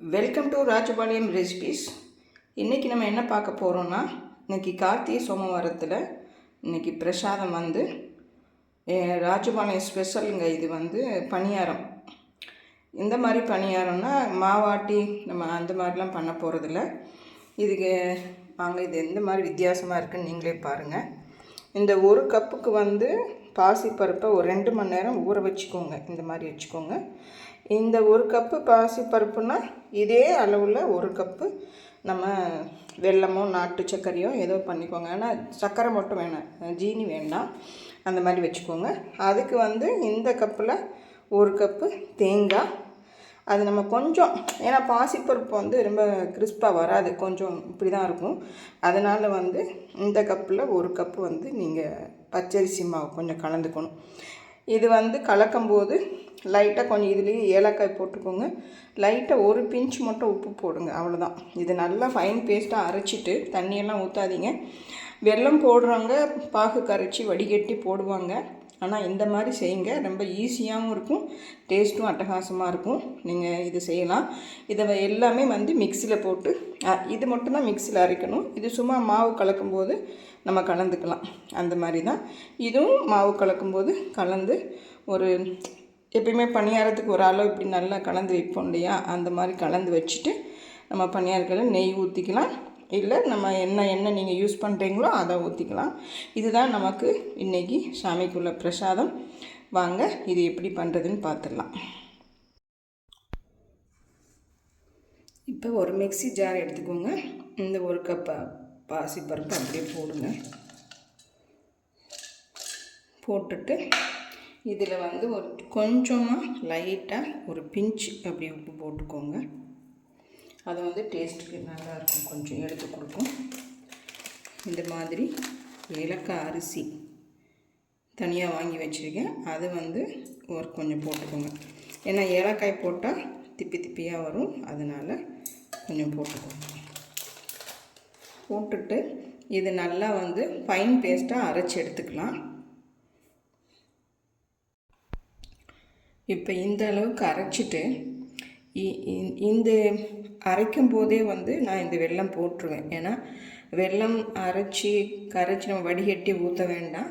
Welcome to Rajapalayam recipes இன்றைக்கி நம்ம என்ன பார்க்க போகிறோம்னா இன்றைக்கி கார்த்திகை சோமவாரத்தில் இன்றைக்கி பிரசாதம் வந்து ராஜபாளையம் ஸ்பெஷலுங்க இது வந்து பணியாரம். இந்த மாதிரி பணியாரம்னா மாவாட்டி நம்ம அந்த மாதிரிலாம் பண்ண போகிறதில்ல இதுக்கு வாங்க இது எந்த மாதிரி வித்தியாசமாக இருக்குன்னு நீங்களே பாருங்கள் இந்த ஒரு கப்புக்கு வந்து பாசிப்பருப்பை ஒரு ரெண்டு மணி நேரம் ஊற வச்சுக்கோங்க. இந்த மாதிரி வச்சுக்கோங்க. இந்த ஒரு கப்பு பாசிப்பருப்புனா இதே அளவில் ஒரு கப்பு நம்ம வெல்லமோ நாட்டு சர்க்கரையோ ஏதோ பண்ணிக்கோங்க. ஆனால் சர்க்கரை மட்டும் வேணாம். ஜீனி வேண்டாம். அந்த மாதிரி வச்சுக்கோங்க. அதுக்கு வந்து இந்த கப்பில் ஒரு கப்பு தேங்காய். அது நம்ம கொஞ்சம் ஏன்னா பாசிப்பருப்பு வந்து ரொம்ப கிறிஸ்பாக வராது. கொஞ்சம் இப்படி தான் இருக்கும். அதனால் வந்து இந்த கப்பில் ஒரு கப்பு வந்து நீங்கள் பச்சரிசி மாவு கொஞ்சம் கலந்துக்கணும். இது வந்து கலக்கும்போது லைட்டாக கொஞ்சம் இதுலேயே ஏலக்காய் போட்டுக்கோங்க. லைட்டாக ஒரு பிஞ்ச் மட்டும் உப்பு போடுங்க அவ்வளோதான் இது நல்லா ஃபைன் பேஸ்ட்டாக அரைச்சிட்டு தண்ணியெல்லாம் ஊற்றாதீங்க வெல்லம் போடுறவங்க பாகு கரைச்சி வடிகட்டி போடுவாங்க. ஆனால் இந்த மாதிரி செய்யுங்க. ரொம்ப ஈஸியாகவும் இருக்கும். டேஸ்ட்டும் அட்டகாசமாக இருக்கும். நீங்கள் இது செய்யலாம். இதை எல்லாமே வந்து மிக்சியில் போட்டு இது மட்டும்தான் மிக்சியில் அரைக்கணும். இது சும்மா மாவு கலக்கும்போது நம்ம கலந்துக்கலாம். அந்த மாதிரி தான். இதுவும் மாவு கலக்கும்போது கலந்து ஒரு எப்பயுமே பணியாரத்துக்கு ஒரு அளவு இப்படி நல்லா கலந்து வைப்போம் இல்லையா? அந்த மாதிரி கலந்து வச்சுட்டு நம்ம பணியாரத்தில் நெய் ஊற்றிக்கலாம் இல்லை நம்ம என்ன எண்ணெய் நீங்கள் யூஸ் பண்ணுறீங்களோ அதை ஊற்றிக்கலாம் இதுதான் நமக்கு இன்றைக்கி சாமிக்குள்ள பிரசாதம். வாங்க இது எப்படி பண்ணுறதுன்னு பார்த்துடலாம். இப்போ ஒரு மிக்ஸி ஜார் எடுத்துக்கோங்க. இந்த ஒரு கப் பாசிப்பருப்பு அப்படியே போடுங்க. போட்டுட்டு இதில் வந்து ஒரு கொஞ்சமாக லைட்டாக ஒரு பிஞ்ச் அப்படி உப்பு போட்டுக்கோங்க. அது வந்து டேஸ்ட்டுக்கு நல்லா இருக்கும் கொஞ்சம் எடுத்து கொடுக்கும் இந்த மாதிரி ஏலக்காய் அரிசி தனியாக வாங்கி வச்சுருக்கேன். அதை வந்து ஒரு கொஞ்சம் போட்டுக்கோங்க. ஏன்னா ஏலக்காய் போட்டால் திப்பி திப்பியாக வரும். அதனால் கொஞ்சம் போட்டுக்கோங்க. போட்டுட்டு இது நல்லா வந்து ஃபைன் பேஸ்ட்டாக அரைச்சி எடுத்துக்கலாம். இப்போ இந்த அளவுக்கு அரைச்சிட்டு இந்த அரைக்கும் போதே வந்து நான் இந்த வெல்லம் போட்டுருவேன். ஏன்னா வெல்லம் அரைச்சி கரைச்சி நம்ம வடிகட்டி ஊற்ற வேண்டாம்.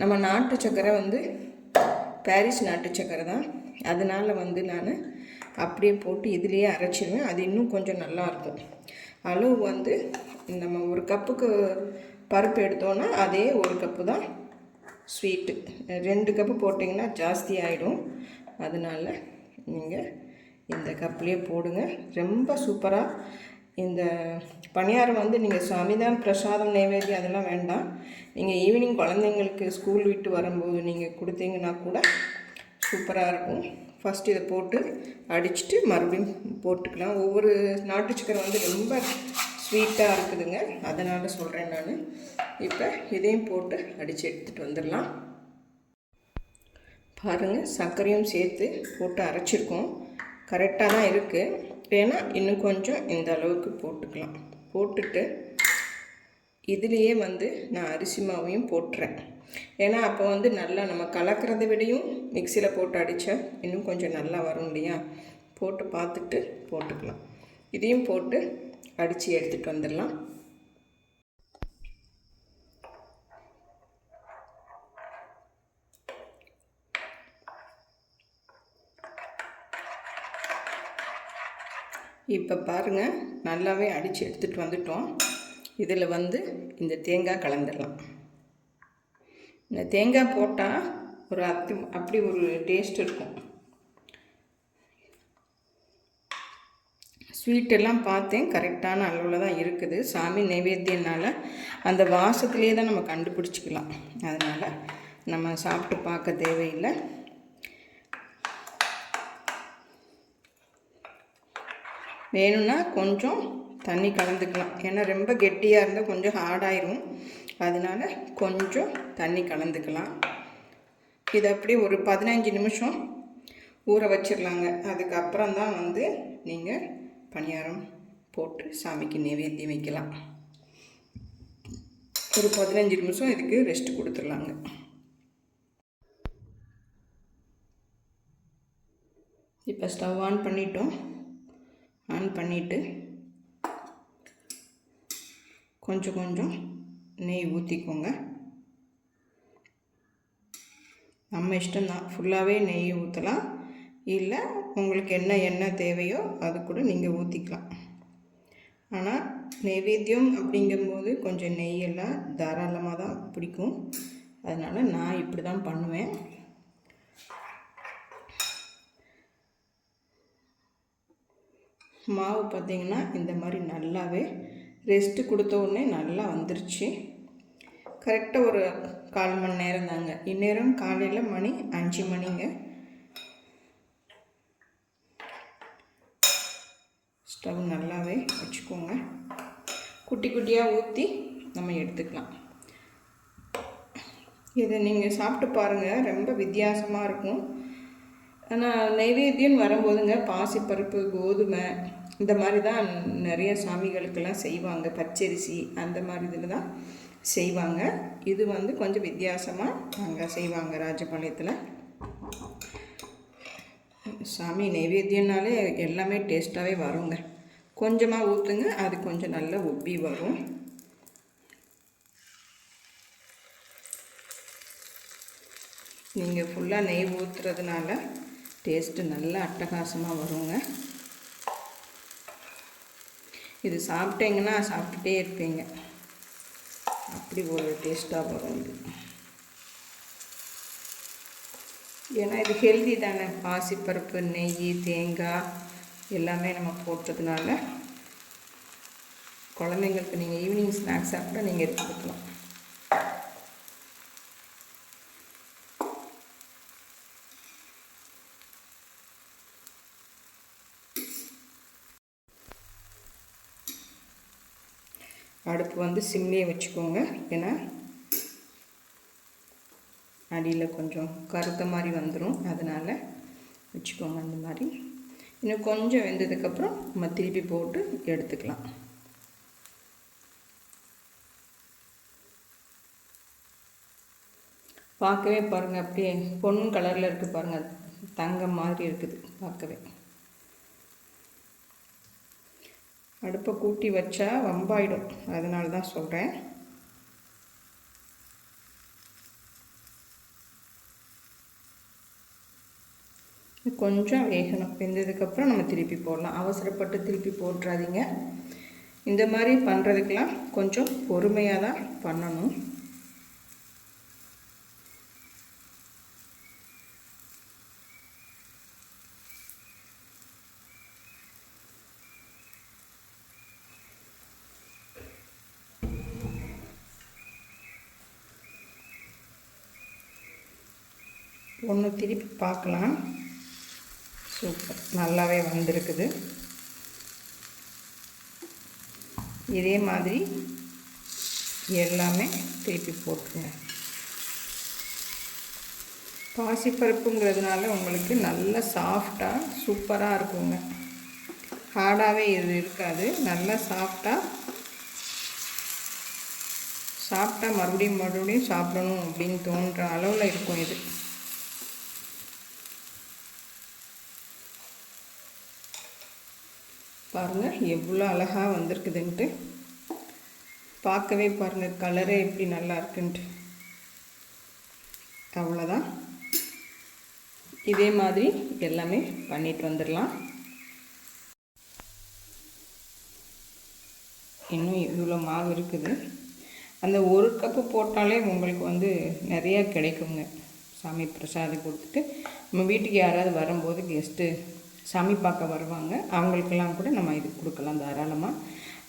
நம்ம நாட்டு சக்கரை வந்து பாரிஸ் நாட்டு சக்கரை தான். அதனால் வந்து நான் அப்படியே போட்டு இதுலேயே அரைச்சிடுவேன் அது இன்னும் கொஞ்சம் நல்லாயிருக்கும் அளவு வந்து நம்ம ஒரு கப்புக்கு பருப்பு எடுத்தோன்னா அதே ஒரு கப்பு தான் ஸ்வீட்டு. ரெண்டு கப்பு போட்டிங்கன்னா ஜாஸ்தி ஆகிடும் அதனால் நீங்கள் இந்த கப்லேயே போடுங்க. ரொம்ப சூப்பராக இந்த பணியாரம் வந்து நீங்கள் சாமிதான் பிரசாதம் நைவேத்தியம் அதெல்லாம் வேண்டாம். நீங்கள் ஈவினிங் குழந்தைங்களுக்கு ஸ்கூல் விட்டு வரும்போது நீங்கள் கொடுத்தீங்கன்னா கூட சூப்பராக இருக்கும். ஃபஸ்ட் இதை போட்டு அடிச்சுட்டு மறுபடியும் போட்டுக்கலாம். ஒவ்வொரு நாட்டு சிக்கன் வந்து ரொம்ப ஸ்வீட்டாக இருக்குதுங்க. அதனால் சொல்கிறேன் நான். இப்போ இதையும் போட்டு அடித்து எடுத்துகிட்டு வந்துடலாம். பாருங்கள் சர்க்கரையும் சேர்த்து போட்டு அரைச்சிருக்கோம். கரெக்டாக தான் இருக்குது வேணால் இன்னும் கொஞ்சம் இந்த அளவுக்கு போட்டுக்கலாம். போட்டுட்டு இதுலேயே வந்து நான் அரிசி மாவையும் போட்டுறேன். ஏன்னா அப்போ வந்து நல்லா நம்ம கலக்கிறத விடையும் மிக்சியில் போட்டு அடித்தா இன்னும் கொஞ்சம் நல்லா வரும் இல்லையா? போட்டு பார்த்துட்டு போட்டுக்கலாம். இதையும் போட்டு அடித்து எடுத்துகிட்டு வந்துடலாம். இப்போ பாருங்கள் நல்லாவே அடித்து எடுத்துகிட்டு வந்துட்டோம். இதில் வந்து இந்த தேங்காய் கலந்துடலாம். இந்த தேங்காய் போட்டால் ஒரு அத்தி அப்படி ஒரு டேஸ்ட் இருக்கும். ஸ்வீட்டெல்லாம் பார்த்தேன் கரெக்டான அளவில் தான் இருக்குது. சாமி நைவேத்தியனால் அந்த வாசத்துலேயே தான் நம்ம கண்டுபிடிச்சிக்கலாம். அதனால் நம்ம சாப்பிட்டு பார்க்க தேவையில்லை. வேணும்னா கொஞ்சம் தண்ணி கலந்துக்கலாம். ஏன்னா ரொம்ப கெட்டியாக இருந்தால் கொஞ்சம் ஹார்டாயிரும் அதனால் கொஞ்சம் தண்ணி கலந்துக்கலாம். இது அப்படி ஒரு பதினஞ்சு நிமிஷம் ஊற வச்சிடலாங்க அதுக்கப்புறம் தான் வந்து நீங்கள் பணியாரம் போட்டு சாமிக்கு நைவேத்தியம் வைக்கலாம். ஒரு பதினஞ்சு நிமிஷம் இதுக்கு ரெஸ்ட் கொடுத்துடலாங்க. இப்போ ஸ்டவ் ஆன் பண்ணிட்டோம். ஆன் பண்ணிவிட்டு கொஞ்சம் கொஞ்சம் நெய் ஊற்றிக்கோங்க நம்ம இஷ்டம்தான். ஃபுல்லாகவே நெய் ஊற்றலாம் இல்லை உங்களுக்கு என்ன எண்ணெய் தேவையோ அது கூட நீங்கள் ஊற்றிக்கலாம் ஆனால் நைவேத்தியம் அப்படிங்கும்போது கொஞ்சம் நெய்யெல்லாம் தாராளமாக தான் பிடிக்கும். அதனால் நான் இப்படி தான் பண்ணுவேன். மாவு பார்த்திங்கன்னா இந்த மாதிரி நல்லாவே ரெஸ்ட்டு கொடுத்த உடனே நல்லா வந்துருச்சு. கரெக்டாக ஒரு கால் மணி நேரம் தாங்க. இந்நேரம் காலையில் மணி அஞ்சு மணிங்க. ஸ்டவ் நல்லாவே வச்சுக்கோங்க. குட்டி குட்டியாக ஊற்றி நம்ம எடுத்துக்கலாம். இதை நீங்கள் சாப்பிட்டு பாருங்கள் ரொம்ப வித்தியாசமாக இருக்கும். ஆனால் நைவேத்தியம் வரும்போதுங்க பாசிப்பருப்பு கோதுமை இந்த மாதிரி தான் நிறைய சாமிகளுக்கெல்லாம் செய்வாங்க. பச்சரிசி அந்த மாதிரி இதில் தான் செய்வாங்க. இது வந்து கொஞ்சம் வித்தியாசமாக அங்கே செய்வாங்க ராஜபாளையத்தில். சாமி நைவேத்தியம்னாலே எல்லாமே டேஸ்ட்டாகவே வருங்க. கொஞ்சமாக ஊற்றுங்க அது கொஞ்சம் நல்லா உப்பி வரும். நீங்கள் ஃபுல்லாக நெய் ஊற்றுறதுனால டேஸ்ட்டு நல்லா அட்டகாசமாக வருங்க. இது சாப்பிட்டீங்கன்னா சாப்பிட்டுட்டே இருப்பீங்க. அப்படி ஒரு டேஸ்ட்டாக வரும் இது. ஏன்னா இது ஹெல்தி தானே. பாசிப்பருப்பு நெய் தேங்காய் எல்லாமே நம்ம போட்டதுனால குழந்தைங்களுக்கு நீங்கள் ஈவினிங் ஸ்நாக்ஸாக கூட நீங்கள் எடுத்து கொடுக்கலாம் அடுப்பு வந்து சிம்லேயே வச்சுக்கோங்க. ஏன்னா அடியில் கொஞ்சம் கருத்த மாதிரி வந்துடும் அதனால் வச்சுக்கோங்க அந்த மாதிரி. இன்னும் கொஞ்சம் வெந்ததுக்கப்புறம் நம்ம திருப்பி போட்டு எடுத்துக்கலாம். பார்க்கவே பாருங்கள் அப்படியே பொன் கலரில் இருக்குது பாருங்கள் தங்கம் மாதிரி இருக்குது பார்க்கவே. அடுப்பை கூட்டி வச்சா வம்பாயிடும். அதனால தான் சொல்கிறேன் கொஞ்சம் வேகணும். வெந்ததுக்கப்புறம் நம்ம திருப்பி போடலாம். அவசரப்பட்டு திருப்பி போட்டுறாதீங்க. இந்த மாதிரி பண்ணுறதுக்கெலாம் கொஞ்சம் பொறுமையாக தான் பண்ணணும். ஒன்று திருப்பி பார்க்கலாம். சூப்பர். நல்லாவே வந்திருக்குது. இதே மாதிரி எல்லாமே திருப்பி போட்டுருங்க. பாசிப்பருப்புங்கிறதுனால உங்களுக்கு நல்ல சாஃப்டாக சூப்பராக இருக்குங்க. ஹார்டாகவே இது இருக்காது. நல்லா சாஃப்டாக சாப்பிட்டா மறுபடியும் மறுபடியும் சாப்பிடணும் அப்படின்னு தோன்ற அளவில் இருக்கும் இது. பாருங்கள் எவ்வளோ அழகாக வந்திருக்குதுன்ட்டு. பார்க்கவே பாருங்கள் கலரே எப்படி நல்லா இருக்குன்ட்டு. அவ்வளோதான் இதே மாதிரி எல்லாமே பண்ணிட்டு வந்துடலாம். இன்னும் இவ்வளோ மாவு இருக்குது. அந்த ஒரு கப்பு போட்டாலே உங்களுக்கு வந்து நிறையா கிடைக்குங்க. சாமி பிரசாதம் கொடுத்துட்டு நம்ம வீட்டுக்கு யாராவது வரும்போது கெஸ்ட்டு சாமி பார்க்க வருவாங்க. அவங்களுக்கெல்லாம் கூட நம்ம இது கொடுக்கலாம் தாராளமாக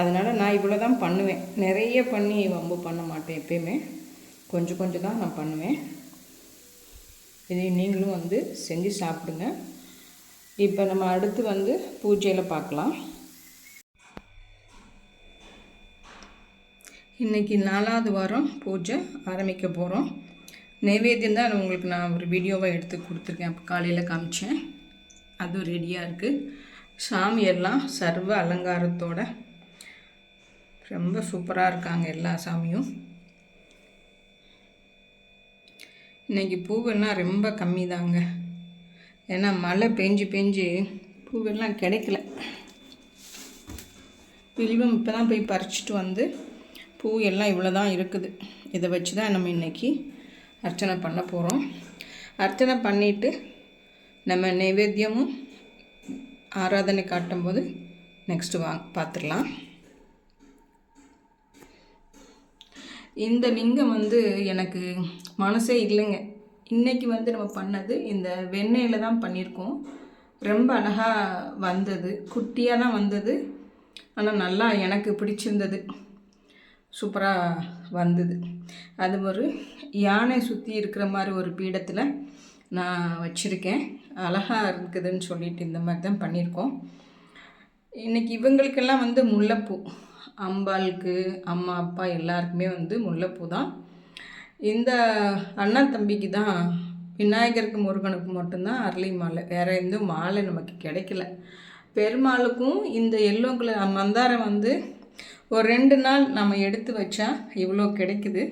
அதனால் நான் இவ்வளோ தான் பண்ணுவேன். நிறைய பண்ணி வம்பு பண்ண மாட்டேன் எப்பயுமே. கொஞ்சம் கொஞ்சம் தான் நான் பண்ணுவேன். இதை நீங்களும் வந்து செஞ்சு சாப்பிடுங்க. இப்போ நம்ம அடுத்து வந்து பூஜையில் பார்க்கலாம். இன்றைக்கி நாலாவது வாரம் பூஜை ஆரம்பிக்க போகிறோம் நைவேத்தியம் தான் உங்களுக்கு நான் ஒரு வீடியோவாக எடுத்து கொடுத்துருக்கேன். அப்போ காலையில் காமிச்சேன். அதுவும் ரெடியாக இருக்குது சாமி எல்லாம் சர்வ அலங்காரத்தோட ரொம்ப சூப்பராக இருக்காங்க எல்லா சாமியும். இன்றைக்கி பூவெல்லாம் ரொம்ப கம்மி தாங்க ஏன்னா மழை பெஞ்சு பெஞ்சு பூவெல்லாம் கிடைக்கல. வில்வம் இப்போ தான் போய் பறிச்சிட்டு வந்து பூ எல்லாம் இவ்வளோ தான் இருக்குது. இதை வச்சு தான் நம்ம இன்றைக்கி அர்ச்சனை பண்ண போகிறோம் அர்ச்சனை பண்ணிவிட்டு நம்ம நைவேத்தியமும் ஆராதனை காட்டும்போது நெக்ஸ்ட்டு வாங்க பார்த்துடலாம். இந்த லிங்கம் வந்து எனக்கு மனசே இல்லைங்க. இன்றைக்கி வந்து நம்ம பண்ணது இந்த வெண்ணெயில் தான் பண்ணியிருக்கோம். ரொம்ப அழகாக வந்தது. குட்டியாக தான் வந்தது. ஆனால் நல்லா எனக்கு பிடிச்சிருந்தது. சூப்பராக வந்தது. அது ஒரு யானை சுற்றி இருக்கிற மாதிரி ஒரு பீடத்தில் நான் வச்சுருக்கேன். அழகாக இருக்குதுன்னு சொல்லிட்டு இந்த மாதிரி தான் பண்ணியிருக்கோம். இன்றைக்கி இவங்களுக்கெல்லாம் வந்து முல்லைப்பூ. அம்பாளுக்கு அம்மா அப்பா எல்லாருக்குமே வந்து முல்லைப்பூ தான். இந்த அண்ணா தம்பிக்கு தான் விநாயகருக்கு முருகனுக்கு மட்டும்தான் அரளி மாலை. வேறு எந்த மாலை நமக்கு கிடைக்கல. பெருமாளுக்கும் இந்த எல்லோ கலர் மந்தாரம் வந்து ஒரு ரெண்டு நாள் நம்ம எடுத்து வச்சா இவ்வளோ கிடைக்குது.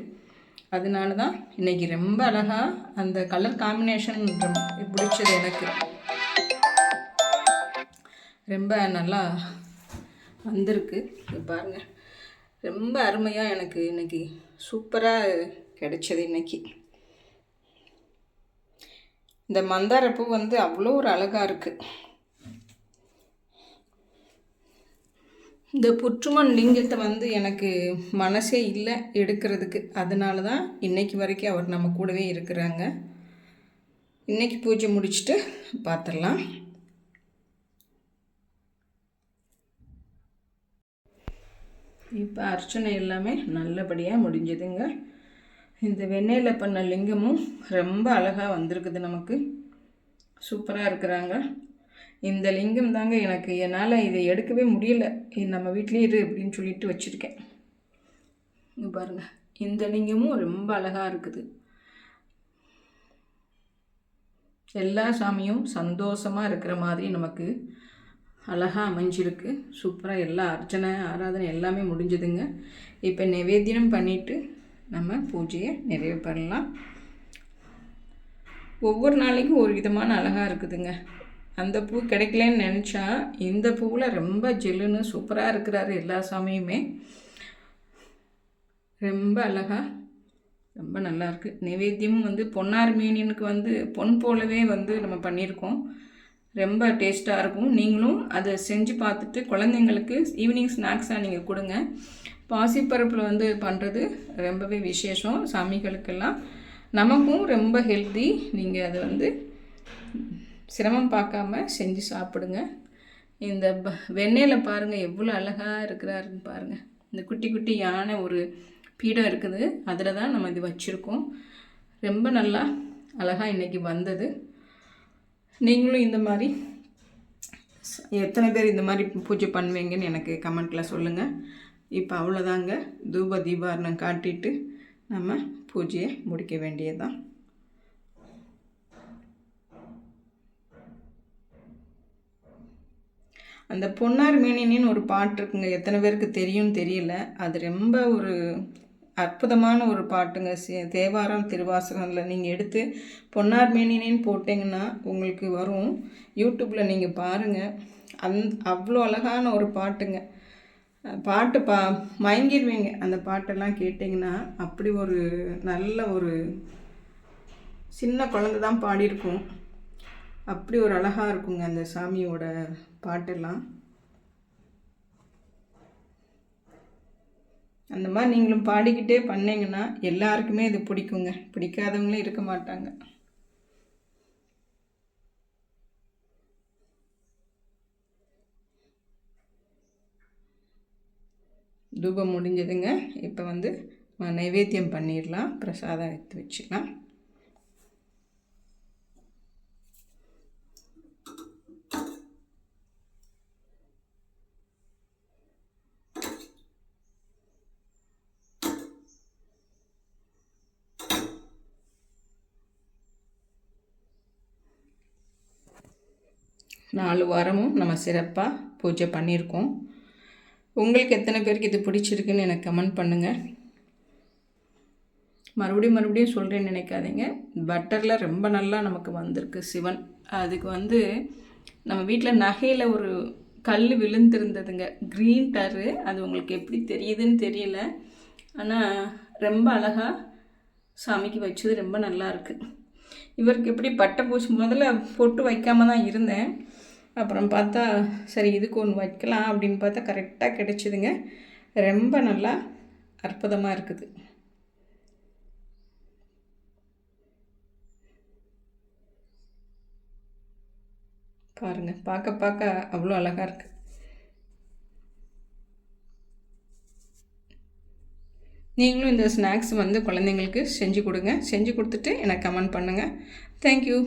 அதனால தான் இன்றைக்கி ரொம்ப அழகாக அந்த கலர் காம்பினேஷன் பிடிச்சது எனக்கு. ரொம்ப நல்லா வந்திருக்கு. பாருங்கள் ரொம்ப அருமையாக எனக்கு இன்னைக்கு சூப்பராக கிடைச்சது இன்னைக்கு. இந்த மந்தாரப்பூ வந்து அவ்வளோ ஒரு அழகாக இருக்குது இந்த புற்றுமன் லிங்கத்தை வந்து எனக்கு மனசே இல்லை எடுக்கிறதுக்கு. அதனால தான் இன்னைக்கு வரைக்கும் அவர் நம்ம கூடவே இருக்கிறாங்க. இன்னைக்கு பூஜை முடிச்சுட்டு பார்த்துடலாம் இப்போ அர்ச்சனை எல்லாமே நல்லபடியாக முடிஞ்சதுங்க. இந்த வெண்ணெயில் பண்ண லிங்கமும் ரொம்ப அழகாக வந்திருக்குது நமக்கு. சூப்பராக இருக்கிறாங்க. இந்த லிங்கம் தாங்க எனக்கு. என்னால் இதை எடுக்கவே முடியல. இது நம்ம வீட்லேயே இரு அப்படின்னு சொல்லிட்டு வச்சுருக்கேன். இங்க பாருங்கள் இந்த லிங்கமும் ரொம்ப அழகாக இருக்குது. எல்லா சாமியும் சந்தோஷமாக இருக்கிற மாதிரி நமக்கு அழகாக அமைஞ்சிருக்கு. சூப்பராக எல்லா அர்ச்சனை ஆராதனை எல்லாமே முடிஞ்சதுங்க. இப்போ நிவேத்தியம் பண்ணிவிட்டு நம்ம பூஜையை நிறைவு பண்ணலாம். ஒவ்வொரு நாளைக்கும் ஒரு விதமான அழகாக இருக்குதுங்க. அந்த பூ கிடைக்கலன்னு நினச்சா இந்த பூவில் ரொம்ப ஜில்லுன்னு சூப்பராக இருக்கிறாரு எல்லா சாமியுமே. ரொம்ப அழகாக ரொம்ப நல்லாயிருக்கு இருக்குது நைவேத்தியமும் வந்து பொன்னார் மீனினுக்கு வந்து பொன் போலவே வந்து நம்ம பண்ணியிருக்கோம். ரொம்ப டேஸ்ட்டாக இருக்கும். நீங்களும் அதை செஞ்சு பார்த்துட்டு குழந்தைங்களுக்கு ஈவினிங் ஸ்நாக்ஸாக நீங்கள் கொடுங்க. பாசிப்பருப்பில் வந்து பண்ணுறது ரொம்பவே விசேஷம் சாமிகளுக்கெல்லாம். நமக்கும் ரொம்ப ஹெல்த்தி நீங்கள் அதை வந்து சிரமம் பார்க்காம செஞ்சு சாப்பிடுங்க. இந்த ப வெண்ணெயில் பாருங்கள் எவ்வளோ அழகாக இருக்கிறாருன்னு பாருங்கள் இந்த குட்டி குட்டி யானை ஒரு பீடம் இருக்குது. அதில் தான் நம்ம இது வச்சுருக்கோம். ரொம்ப நல்லா அழகாக இன்றைக்கி வந்தது. நீங்களும் இந்த மாதிரி எத்தனை பேர் இந்த மாதிரி பூஜை பண்ணுவீங்கன்னு எனக்கு கமெண்ட்டில் சொல்லுங்கள் இப்போ அவ்வளோதாங்க தூப தீபாரணம் காட்டிட்டு நம்ம பூஜையை முடிக்க வேண்டியதுதான். அந்த பொன்னார் மேனினின்னு ஒரு பாட்டு இருக்குங்க. எத்தனை பேருக்கு தெரியும்னு தெரியல. அது ரொம்ப ஒரு அற்புதமான ஒரு பாட்டுங்க. தேவாரம் திருவாசகத்தில் நீங்கள் எடுத்து பொன்னார் மேனினின்னு போட்டிங்கன்னா உங்களுக்கு வரும். யூடியூப்பில் நீங்கள் பாருங்கள் அந் அவ்வளோ அழகான ஒரு பாட்டுங்க. பாட்டு பா மயங்கிடுவீங்க அந்த பாட்டெல்லாம் கேட்டிங்கன்னா அப்படி ஒரு நல்ல ஒரு சின்ன குழந்த தான் பாடியிருக்கும். அப்படி ஒரு அழகாக இருக்குங்க அந்த சாமியோட பாட்டெல்லாம் அந்த மாதிரி நீங்களும் பாடிக்கிட்டே பண்ணிங்கன்னா எல்லாருக்குமே இது பிடிக்குங்க. பிடிக்காதவங்களே இருக்க மாட்டாங்க. தூபம் முடிஞ்சதுங்க. இப்போ வந்து நைவேத்தியம் பண்ணிடலாம். பிரசாதம் எடுத்து வச்சுக்கலாம். நாலு வாரமும் நம்ம சிறப்பாக பூஜை பண்ணியிருக்கோம். உங்களுக்கு எத்தனை பேருக்கு இது பிடிச்சிருக்குன்னு எனக்கு கமெண்ட் பண்ணுங்கள் மறுபடியும் மறுபடியும் சொல்கிறேன்னு நினைக்காதீங்க. பட்டரில் ரொம்ப நல்லா நமக்கு வந்திருக்கு சிவன். அதுக்கு வந்து நம்ம வீட்டில் நகையில் ஒரு கல் விழுந்திருந்ததுங்க. க்ரீன் டரு. அது உங்களுக்கு எப்படி தெரியுதுன்னு தெரியல. ஆனால் ரொம்ப அழகாக சாமிக்கு வச்சது ரொம்ப நல்லா இருக்குது இவருக்கு எப்படி பட்டை பூச்சி முதல்ல பொட்டு வைக்காம தான் இருந்தேன். அப்புறம் பார்த்தா சரி இதுக்கு ஒன்று வைக்கலாம் அப்படின்னு பார்த்தா கரெக்டாக கிடச்சிதுங்க. ரொம்ப நல்லா அற்புதமாக இருக்குது. பாருங்கள் பார்க்க பார்க்க அவ்வளோ அழகாக இருக்குது நீங்களும் இந்த ஸ்நாக்ஸ் வந்து குழந்தைங்களுக்கு செஞ்சு கொடுங்க. செஞ்சு கொடுத்துட்டு எனக்கு கமெண்ட் பண்ணுங்கள் தேங்க்யூ